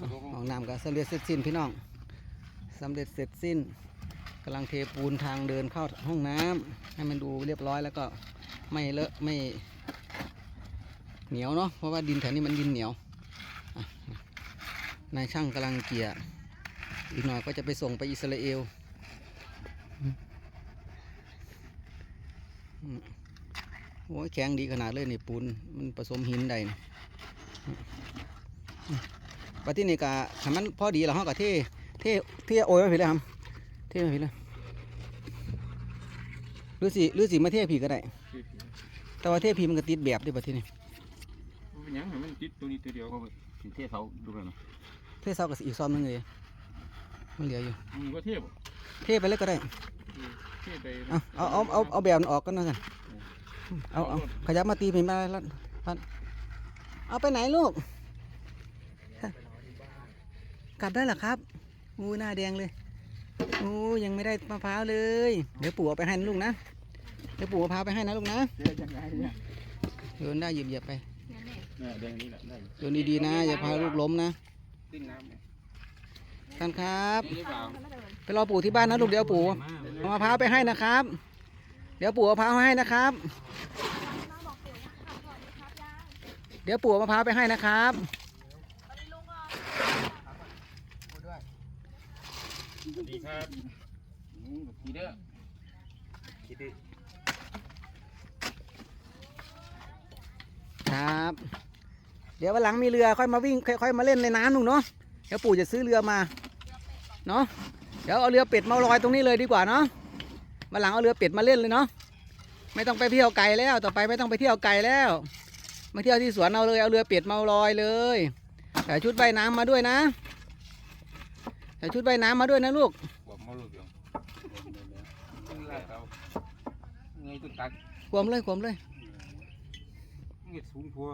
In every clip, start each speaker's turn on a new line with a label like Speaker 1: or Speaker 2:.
Speaker 1: ห้องน้ำก็สำเร็จเสร็จสิ้นพี่น้องสำเร็จเสร็จสิ้นกำลังเทปูนทางเดินเข้าห้องน้ำให้มันดูเรียบร้อยแล้วก็ไม่เลอะไม่เหนียวเนาะเพราะว่าดินแถวนี้มันดินเหนียวนายช่างกำลังเกี่ยอีกหน่อยก็จะไปส่งไปอิสราเอลโอ้ยแข็งดีขนาดเลยนี่ปูนมันผสมหินใด นี่ปฏินี่กะถ้ามันพอดีแล้วเฮาก็เทเทเทโอยไว้ผิดเลยครับเทไว้ผิดเลยหรือสิหรือสิมาเทผีก็ได้ แต่ว่าเทผีมันก็ติดแบบเด้วยปฏินี่
Speaker 2: มันเป็นหยังให้มันติดตัวนี้ตัวเดียว
Speaker 3: ก็สิเทเขาดูกันนะ
Speaker 1: เทเสากับอีกซ้อมหนึงเลยมันเหลืออยู่
Speaker 2: มึงก็เทียบ
Speaker 1: เทไปเลยก็ได้
Speaker 2: เทียบไป
Speaker 1: เอาเอาเอาเอาเอาแบบมันออกกันนะกันเอาเอาขยับมาตีไปมาแล้วพัดเอาไปไหนลูก กลับได้หรอครับอู้หน้าแดงเลยอู้ยังไม่ได้มะพร้าวเลย เดี๋ยวปู่เอาไปให้นะลูกนะเดี๋ยวปู่เอามะพร้าวไปให้นะลูกนะ
Speaker 2: เทียบยังไงเนี่ย
Speaker 1: โยนได้เหยียบหยียบๆไป
Speaker 2: เนี่ยแดงนี่แหละได้
Speaker 1: โยนดีๆนะอย่าพาลูกล้มนะ
Speaker 2: ติ้งน้ำเนี่ย
Speaker 1: ท่านครับ
Speaker 2: นี่หรือเปล่า
Speaker 1: ไปรอปู่ที่บ้านนะลูกเดี๋ยวปู่เอามะพร้าวไปให้นะครับ เดี๋ยวปู่เอามะพร้าวให้นะครับ เดี๋ยวปู่เอามะพร้าวไปให้นะครับ
Speaker 2: สวัสดีครับอืมขี่เด้อขี่เด้อ
Speaker 1: ครับ เดี๋ยววันหลังมีเรือค่อยมาวิ่งค่อยๆมาเล่นในน้ำหนูเนาะเดี๋ยวปู่จะซื้อเรือมาเนาะเดี๋ยวเอาเรือเป็ดมาลอยตรงนี้เลยดีกว่าเนาะวันหลังเอาเรือเป็ดมาเล่นเลยเนาะไม่ต้องไปเที่ยวไกลแล้วต่อไปไม่ต้องไปเที่ยวไกลแล้วมาเที่ยวที่สวนเอาเลยเอาเรือเป็ดมาลอยเลยใส่ชุดว่ายน้ำมาด้วยนะ ใส่ชุดว่ายน้ำมาด้วยนะลูก
Speaker 2: กวบมาลูกเดียวต้องลากเอาไงต้องตัก
Speaker 1: ขวมเลยขวมเลย
Speaker 2: เงี้ยสูงพัว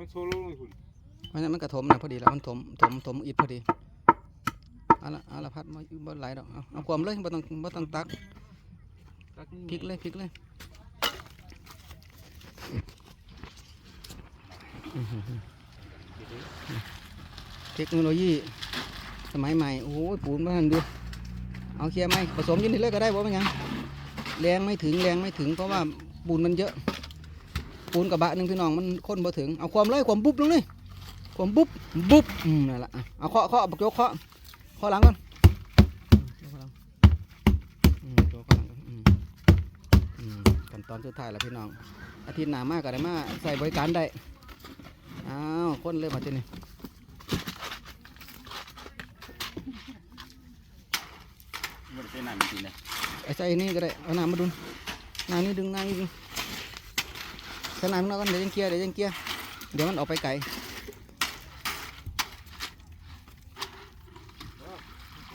Speaker 2: มันโซโล่เลยคุณ
Speaker 1: เพราะฉะนั้นมันกระถมนะพอดีแล้วมันถมถมถมอิดพอดีเอาละเอาละพัดมาบ่ไหลดอกเอาเอาขวมเลยบ่ต้องบ่ต้องตัก
Speaker 2: ตักนี่
Speaker 1: พลิกเลยพลิกเลย เทคโนโลยี สมัยใหม่ โอ้ยปูนมาหันดูเอาเคลียร์ไหมผสมอยินดีเลยก็ได้บ่เป็นหยังแรงไม่ถึงแรงไม่ถึงเพราะว่าปูนมันเยอะ ปูนกระบะหนึ่งพี่น้องมันค้นบ่ถึงเอาความเลยความบุ๊บลงเลยความบุ๊บบุ๊บอืมนั่นแหละอะเอาเคาะเคาะบักยกเคาะเคาะหลังก่อนอืมยกหลังอืมยกหลังก่อนอืมอืมขั้นตอนสุดท้ายแล้วพี่น้องอาทิตย์หน้ามากก็ได้มาใส่บริการได้อ้าวคนเลยมาทีนี้
Speaker 3: มั น้ำจริงนะ
Speaker 1: ไอ้ใส่นี่ก็ได้เอาน้ำมาดุนน้ำนี่ดึงน้ำนี่ดึงใส่น้ำนอากันเดี๋ยวยังเกียร์เดี๋ยวยังเกียร์เดี๋ยวมันออกไปไกล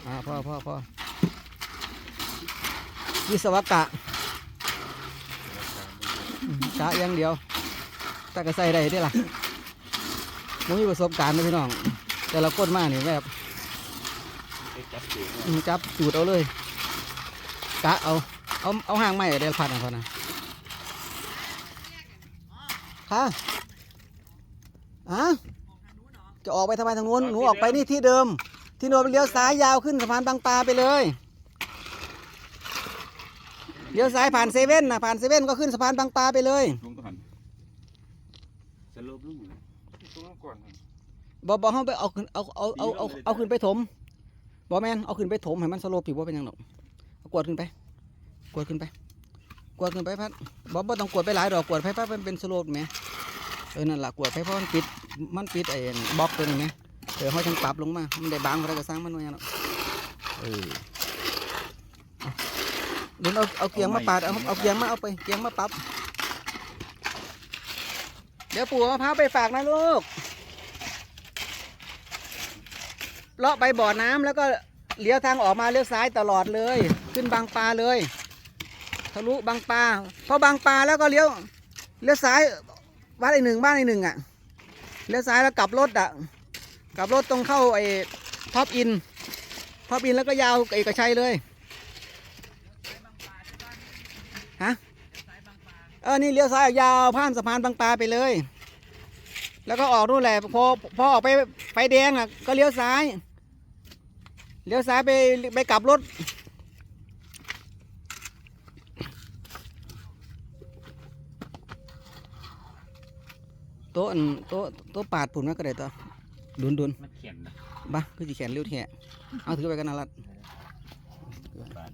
Speaker 1: อ่าพ่อพ่อพ่อวิศวกะกะอย่างเดียวแต่ก็ใส่ได้ได้ล่ะมึงมีประสบการณ์นะพี่น้อง แต่ละคนมากนี่แบบ
Speaker 3: ไปจับจูด
Speaker 1: อืมจับจูดเอาเลย กะเอาเอาเอาห่างไม้เดี๋ยวพัดเอาเขานะค่ะอะจะออกไปทำไมทางนู้นหนูออกไปนี่ที่เดิม ที่โนนไปเลี้ยวซ้ายยาวขึ้นสะพานบางปลาไปเลยเลี้ยวซ้ายผ่านเซเว่นนะผ่านเซเว่นก็ขึ้นสะพานบางปลาไปเลย
Speaker 3: ลงก็หันสโลปลงเลย
Speaker 2: ตรงนั้นก่อน
Speaker 1: บอบอเขาไปเอาขึ้นเอาเอาเอาเอาเอาขึ้นไปถมบอแมนเอาขึ้นไปถมให้มันสโลปผิวว่าเป็นหยังหรอกเอา กวดขึ้นไป กวดขึ้นไป กวดขึ้นไปพัดบอบต้องกวดไปหลายดอกกวดไปพัดมันเป็นสโลปไหมเออนั่นแหละกวดไปเพราะมันปิดมันปิดไอ้บล็อกตัวนี้ไหมเออเขาจังปรับลงมามันได้บางอะไรก็สร้างมันไว้เนาะเออเดี๋ยวเอาเอาเกียงมาปาดเอาเอาเกียงมาเอาไปเกียงมาปรับเดี๋ยวปู่มะพร้าวไปฝากนะลูกเลาะไปบ่อน้ำแล้วก็ เลี้ยวทางออกมาเลี้ยวซ้ายตลอดเลย ขึ้นบางปลาเลยทะลุบางปลาพอบางปลาแล้วก็เลี้ยวเลี้ยวซ้ายบ้านไอ้หนึ่งบ้านไอ้หนึ่งอะเลี้ยวซ้ายแล้วกลับรถอะกลับรถตรงเข้าไอ้ท็อปอินท็อปอินแล้วก็ยาวเอกชัยเลยฮะเออนี่เลี้ยวซ้ายยาวผ่านสะพานบางปลาไปเลย แล้วก็ออกนู่นแหละพอพอออกไปไฟแดงอะก็เลี้ยวซ้าย เลี้ยวซ้ายไปไปกลับรถ โต๊ะอันโต๊ะโต๊ะปาดผุนมาก็ได้ต่อดุนดุน
Speaker 3: มันเขียนนะ
Speaker 1: บ้าคือสิแขนเลี้ยวแทะเอาถือไปกันนารัด
Speaker 3: บาน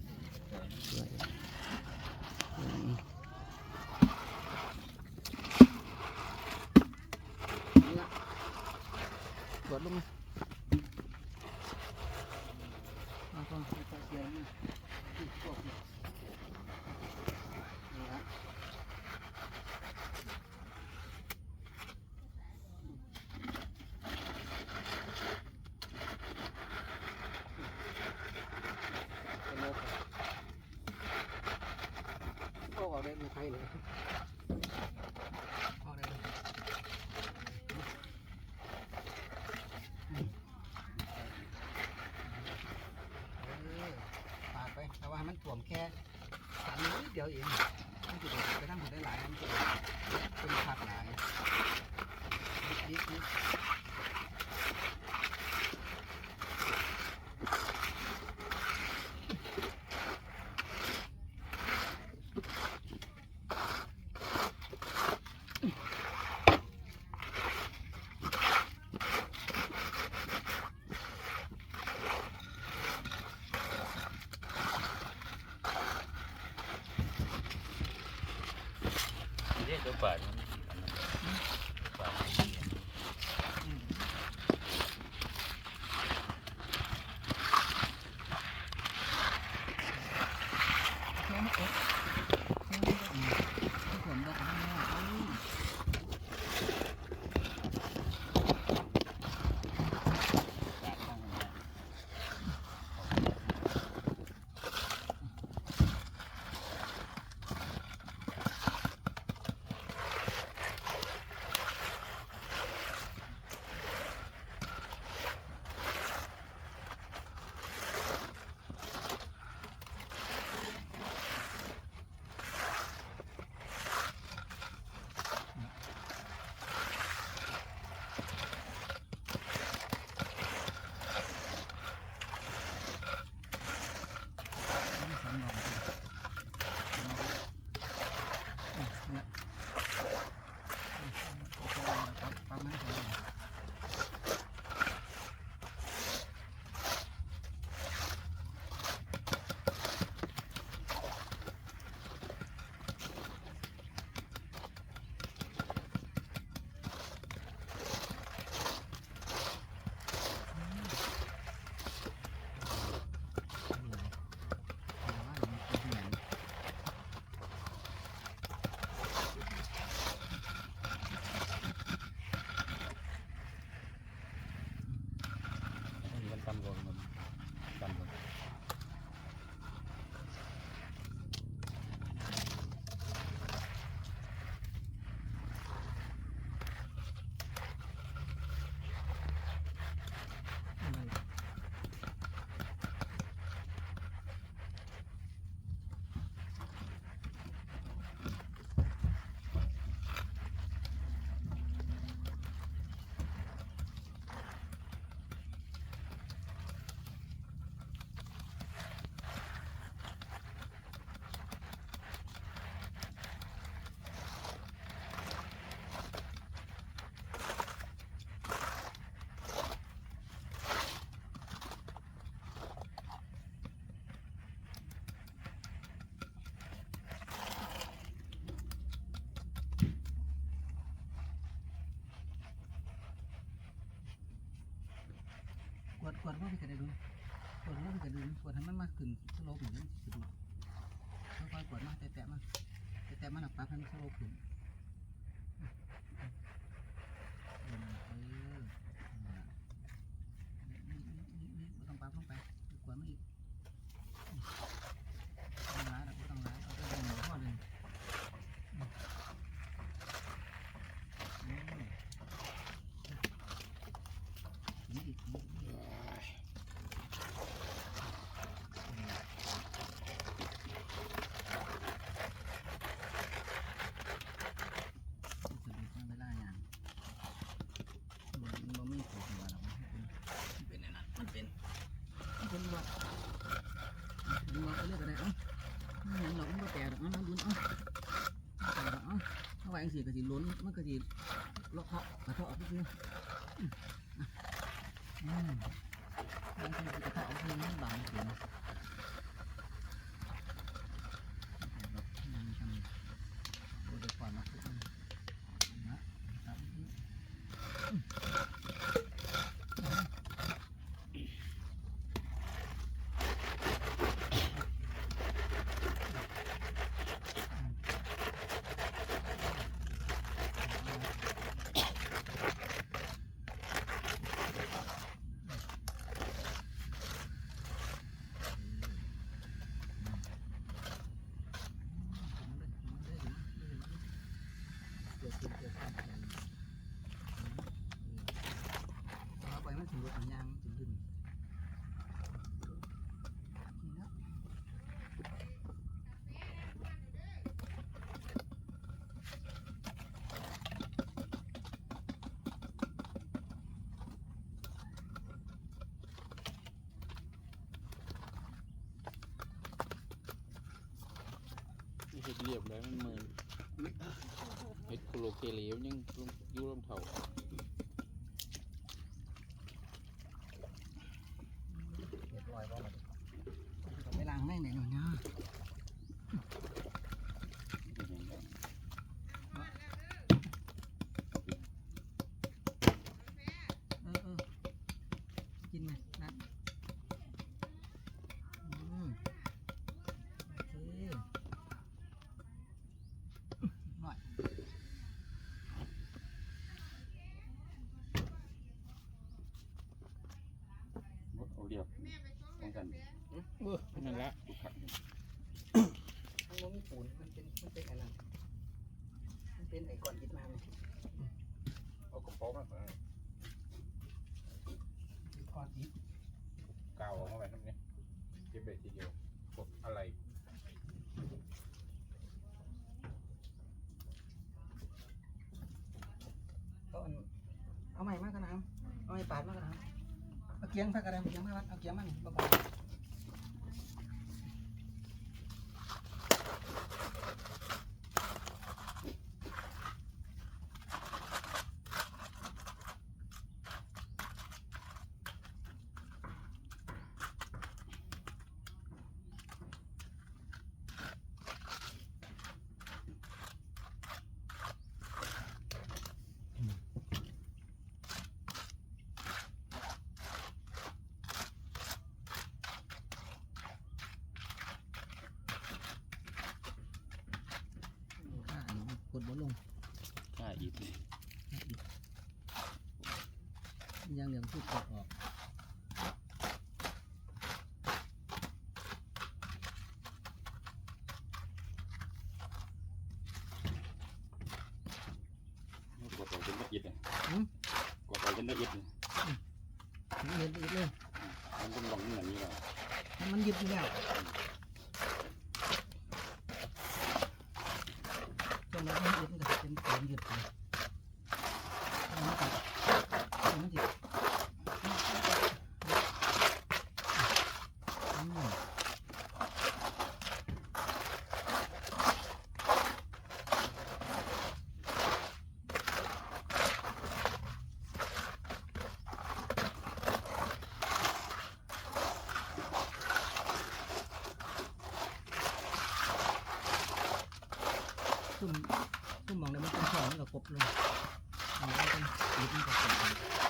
Speaker 1: ตรวจลงมาเอาก่อนเอาก่อนเสียงมาอีกพวกนี้นี่ฮะเป็นโรคอะไรโรคเอาได้ไม่ใช่เลยเอาได้เลย เออปาดไปแต่ว่าให้มันถ่วมแค่สันนิด เดียวเองมันจะไปทั้งหมดได้หลายอันเป็นผักหลายนิดนิด
Speaker 3: เปว
Speaker 1: ด
Speaker 3: ว่า
Speaker 1: พี่กระไดดูปวดว่าพี่กระดูปวดทำมันมากขึ้นสโลปอย่างนี้สุดุดค่อยๆปวดมาแตะๆมาแตะๆมาหนักปั๊บให้มันสโลปขึ้นเออเออนี่นี่นี่นี่บ่ต้องปั๊บลงไปกวดมาอีกต้องล้างแล้วต้องล้างเอาไปลงหัวพ่อเลยอืมนี่อีกนี่อีก
Speaker 3: เสิ
Speaker 1: ก็สิล้นมันก็สิเลาะเทาะกระเทาะออกเพื่อนอืมบางทีกระเทาะออกเพื่อนมันบางเสียงแบบนั่งทำโอ้เดี๋ยวก่อนนะพูดนะนะครับ เอาไปมันถึงรถยางมันถึงดึงนี่นะ
Speaker 2: นี่ เห็ดเรียบแล้วมันเหมือนเห็ดโคโลเคเลวยังอยู่ลำเท่า
Speaker 1: เรียบร้อยแล้วก็ไปล้างแม่งไหนหน่อยนะเออเออกินไหมนะอืมโอเคหน่อย
Speaker 3: เอาเรียบต้องกัน
Speaker 2: นั่นละ
Speaker 3: ทุกครั้ง
Speaker 1: มันบ่มีปูนมันเป็นมันเป็นอะไรมันเป็นไอ้ก้อนอิฐมาไหม
Speaker 3: เอากระป๋องมาใส่
Speaker 1: เป็นก้อนอิฐ
Speaker 3: กาวออกมาแบบนี้เก็บไปทีเดียวพวกอะไร
Speaker 1: ก็อันเอาใหม่มากกันนะเอาใหม่ปาดมากกันนะเอาเกียงพักกันนะเกียงมาวัดเอาเกียงมาหนึ่งประกอบข้าอันนี้กด บนลง
Speaker 2: ค่าอีกนี่
Speaker 1: ยังเหลืองพูดกดออก
Speaker 3: กดออกจนละเอียดอะกดออกจนละเอียดเลย
Speaker 1: นี่เห็นอีกเลย
Speaker 3: มันต้องลองอย่างนี้แล้ว
Speaker 1: ให้มันยึดอยู่แล้วจนเราไม่ยึดมันก็เป็นตัวยึดไปแล้วมันก็แล้วมันจะอืม ซุ่มซุ่มมองได้มันเป็นช่องมันก็กบเลยมองได้เป็นปิดมันก็กบ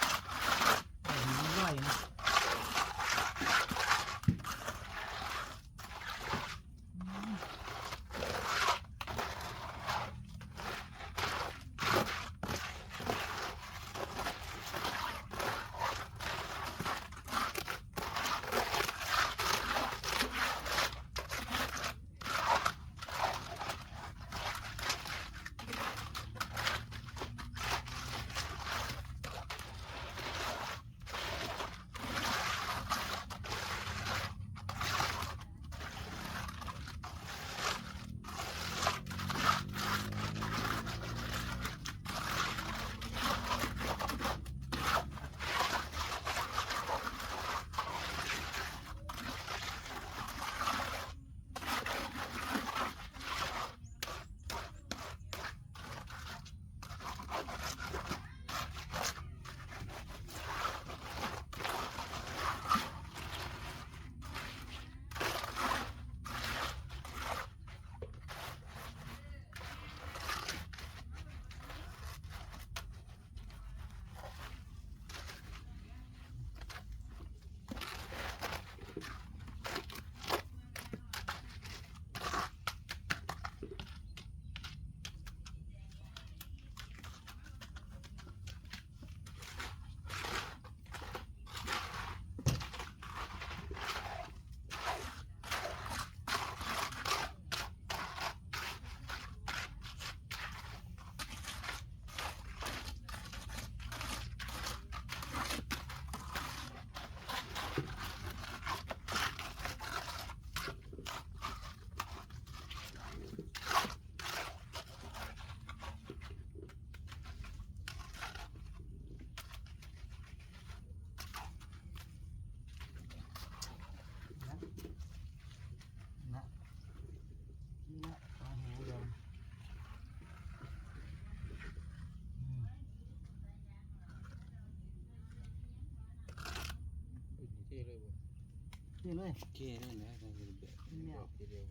Speaker 1: เทเลย
Speaker 3: เท่ได้แล้วได้แบบ
Speaker 1: เนี่ย
Speaker 2: ทีเดียว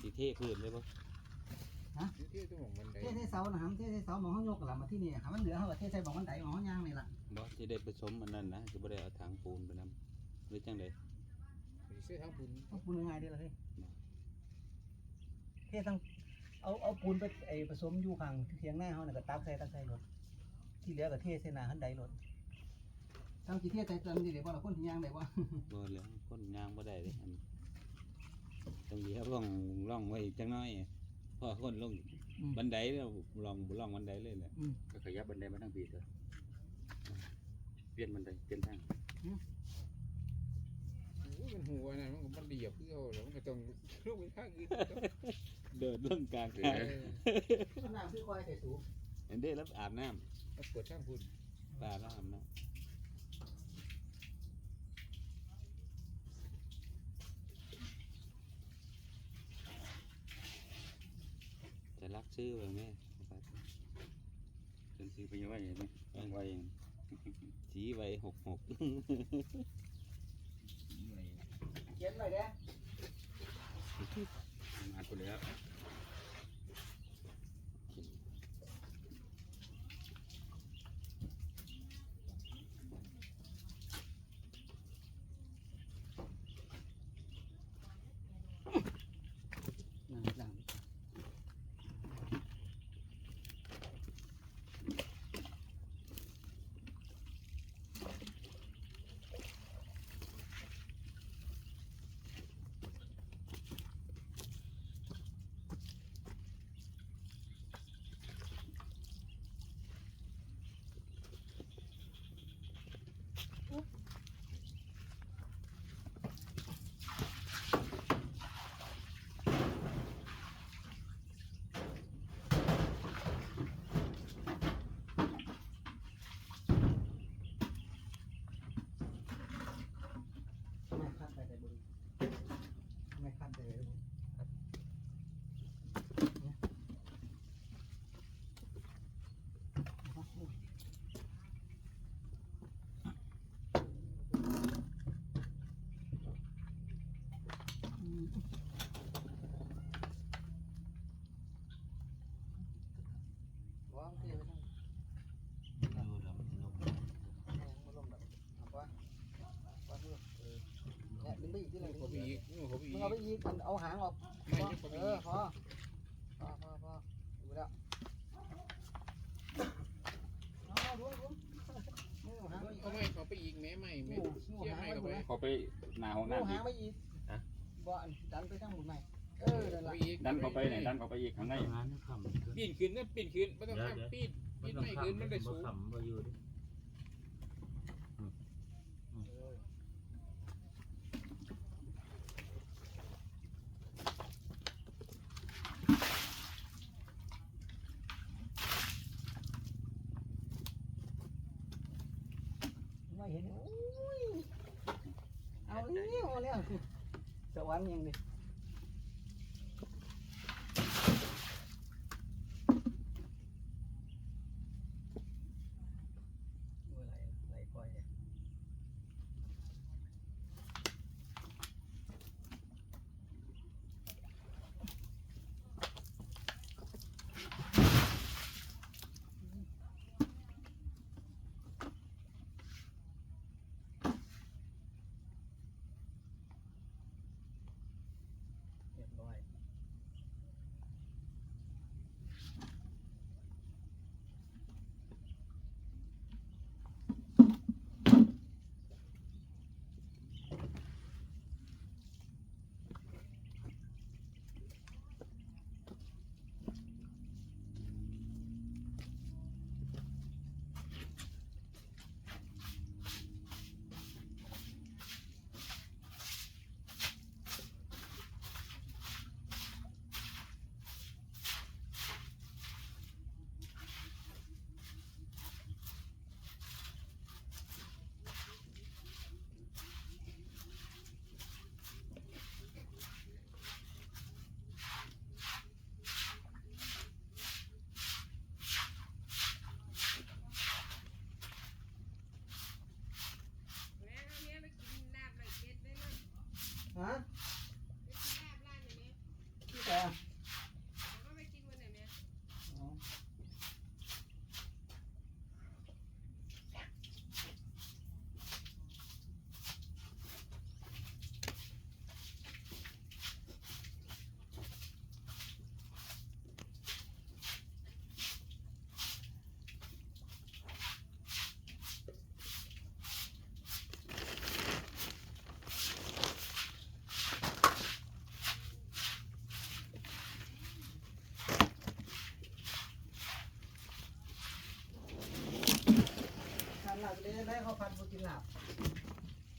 Speaker 3: สีเท่พื้นเลยปะ
Speaker 2: เที่ยวต้องมองมันได้
Speaker 1: เทใส่เสานะครับเทใส่เสามองเขายกกลับมาที่นี่ครับมันเหลือเขาก็เทใส่มองมันไดมองเขาย่างนี่ล่ะ
Speaker 3: บอสจะได้ผสมอันนั้นนะจะไม่ได้เอาถังปูนไปนำหรือจังได
Speaker 2: เสื้อทั้งบุญ
Speaker 1: เอาปูนง่ายๆดีละเฮ้ยเททั้งเอาเอาปูนไปไอ้ผสมอยู่ข้างเทียงหน้าเขาเนี่ยก็ตักใส่ตักใส่รถที่เหลือก็เทใส่หน้าหันไดรถ ทำกี่เทใส่เติมดีเลยบ่ละคนที่ย่างได้บ่
Speaker 3: บ่แล้วคนยางบ่ได้เลยอันต้องเหยียบร่องร่องไว้จังน้อยเพอคนลงบันไดแล้วลองลองบันไดเลยแหละ
Speaker 4: ก็ขยับบันไดมาทั้งปีเถอะเปลี่ยนบันไดเปลี่ยนทาง
Speaker 2: โอ้มันหัวนะมันมันเดียบเพื่อแล้วมันก็ต้องลงไปข้างอื่น
Speaker 3: เดินเรื่องกลาง
Speaker 2: เอ
Speaker 3: ทาง
Speaker 2: อ
Speaker 1: น้ำคือคอยใส่สูง
Speaker 3: เห็นได้รับอาบน้
Speaker 2: มาเปิดข้างบุญำ
Speaker 3: ตาแล้วอาบน้ำ รักชื่อไว้ไหม
Speaker 4: จนซื้อไปยังไงไหมไว้เอง
Speaker 3: จีไว้หกหก
Speaker 1: เขียนไว้เด้อ
Speaker 4: มาตัวแล้ว
Speaker 1: น้ำน้ำ ไม่คัดไปแต่บุรีไม่คัดไปเลยบุรีครับเนี่ยเอาโอ้ยอืมวางเทไว้ทั้งมาลมแบบเอาไปไปเพื่อเออเนี่ยดึงไปอีกที่ไหน
Speaker 2: เขาไปอีกเขาไป
Speaker 1: มึ
Speaker 2: อี
Speaker 1: ง
Speaker 2: ก
Speaker 1: เอาไปอีก มันเอาหางออก
Speaker 2: ไม่
Speaker 1: พอ
Speaker 2: ใช่เออี
Speaker 1: อพอพอพอพอดูแล้วเอาดูดูมึงเอาหางไปอีก
Speaker 2: เขาไม่เขาไปอีกแม่ไม่แม่
Speaker 1: โอ้โห
Speaker 2: เชี่ยไม่เขาไป
Speaker 4: ขาไปหนาห้อง
Speaker 1: มึงเอา
Speaker 4: น้ำ
Speaker 1: หา
Speaker 4: อี
Speaker 1: ง
Speaker 4: ก
Speaker 1: ไปอีกบ่อนดันไปทั้งหมดไหมเออนั่น
Speaker 2: เขา
Speaker 1: ละ
Speaker 2: ไปอีก
Speaker 4: ดันเขาไปไหนดันเขาไปอีกข้างใน
Speaker 5: งาน
Speaker 2: ปีนขึ้นนะปีนขึ้นไม่ต้องข้ามปีนปีนไม่ขึ้นมันได้สูง
Speaker 5: ขำมาอยู่ดิ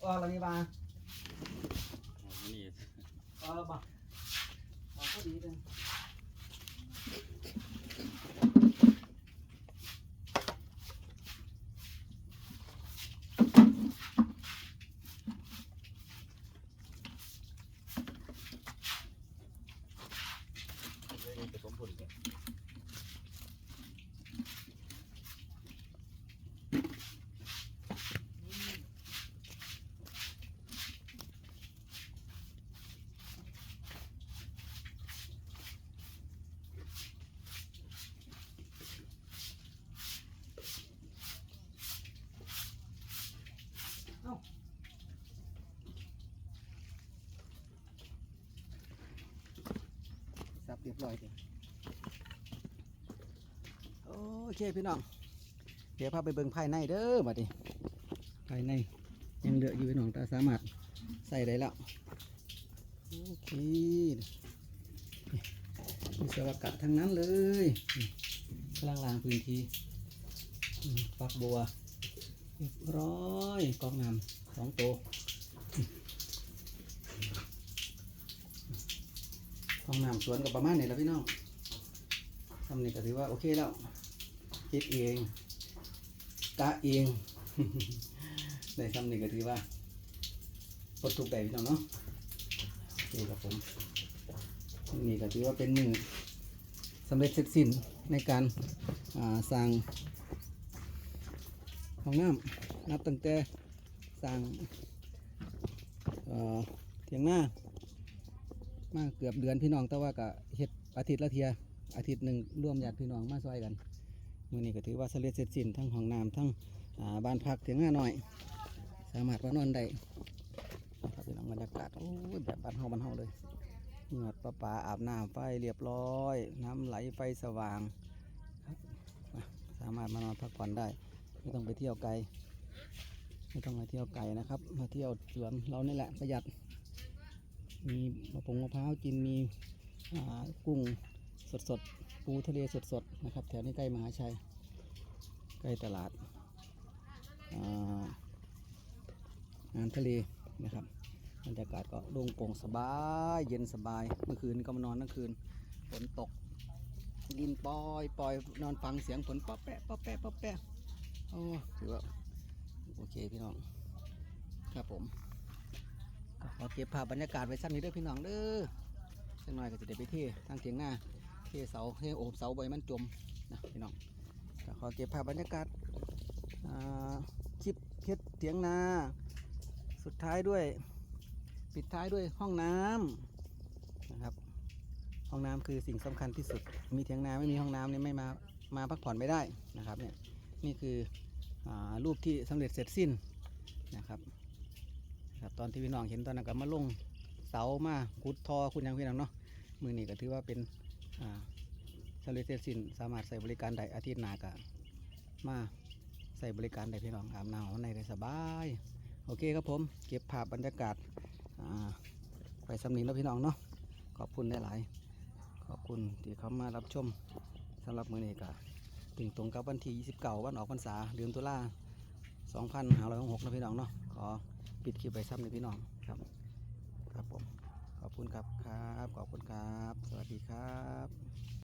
Speaker 1: ออกแล้วนี่บ่า
Speaker 3: นี่
Speaker 1: ออกแล้วบ่ออกพอดีเลย
Speaker 3: ผสมผลกัน
Speaker 1: บร้อยโอเคพี่น้อง เดี๋ยวพาไปเบิ่งภายในเด้อบัดนี้ภายในยังเหลืออยู่พี่น้องแต่สามารถใส่ได้แล้ว โอเคมีสวัสดิ์ทั้งนั้นเลยกลังลางพื้นที่ฟักบัวเรียบร้อยกอกน้ำสองตัว ห้องน้ำสวนกับประมาณนี้แล้วพี่น้องทำนี่ก็ถือว่าโอเคแล้วคิดเองกะเองได้ทำนี่ก็ถือว่าปลดทุกข์ได้พี่น้องเนาะโอเคครับผมนี่ก็ถือว่าเป็นมือสำเร็จเสร็จสิ้นในการสร้างห้องน้ำนับตั้งแต่สร้างเอ่อเถียงหน้า มาเกือบเดือนพี่น้องแต่ว่าก็เฮ็ดอาทิตย์ละเทียอาทิตย์หนึ่งร่วมญาติพี่น้องมาซอยกันมื้อนี้ก็ถือว่าสำเร็จเสร็จสิ้นทั้งห้องน้ำทั้งบ้านพักเถียงหน้าหน่อย สามารถมานอนได้ครับพี่น้องบรรยากาศโอ้ยแบบบ้านเฮาบ้านเฮาเลยเหงือดปลาปลาอาบน้ำไฟเรียบร้อย น้ำไหลไฟสว่างครับสามารถมานอนพักผ่อนได้ไม่ต้องไปเที่ยวไกลไม่ต้องมาเที่ยวไกลนะครับ มาเที่ยวสวนเรานี่แหละประหยัด มีมะพงมะพร้าวกินมีกุ้งสดสดๆปูทะเลสดสดๆนะครับ แถวนี้ใกล้มหาชัย ใกล้ตลาดอ่าอาหารทะเลนะครับบรรยากาศก็โล่งโปร่งสบาย เย็นสบาย เมื่อคืนก็มานอนทั้งคืนฝนตก ดินปล่อยปล่อยนอนฟังเสียงฝนป๊อแปะป๊อแปะป๊อแปะโอ้ถือว่าโอเคพี่น้องครับผม ขอเก็บภาพบรรยากาศไว้สั้นนี้เด้วยพี่น้องเด้อสักหน่อยก็จะได้ไปเที่ทางเทียงหน้าเที่เสาเที่โอบเสาใบมันจมนะพี่น้องขอเก็บภาพบรรยากาศคลิปเฮ็ดเถียงนา สุดท้ายด้วย ปิดท้ายด้วยห้องน้ำนะครับ ห้องน้ำคือสิ่งสำคัญที่สุด มีเถียงนาไม่มีห้องน้ำเนี่ยไม่มามาพักผ่อนไม่ได้นะครับเนี่ยนี่คืออรูปที่สำเร็จเสร็จสิ้นนะครับ ครับตอนที่พี่น้องเห็นตอนนั้นก็มาลงเสามาขุดทอคุณยังพี่น้องเนาะมือนี้ก็ถือว่าเป็นอ่าสำเร็จเสร็จสิ้นสามารถใส่บริการได้อาทิตย์หน้าก็มาใส่บริการได้พี่น้องอาบน้ำในได้สบายโอเคครับผมเก็บภาพบรรยากาศไปสำนีแล้วพี่น้องเนาะขอบคุณหลาย ขอบคุณที่เขามารับชมสำหรับมือนี้ก็ถึงตรงกับวันที่ 29 วันออกพรรษาเดือนตุลา2566นะพี่น้องเนาะขอ ปิดคลิปไปซ้ำในพี่น้องครับครับผมขอบคุณครับครับขอบคุณครับ สวัสดีครับ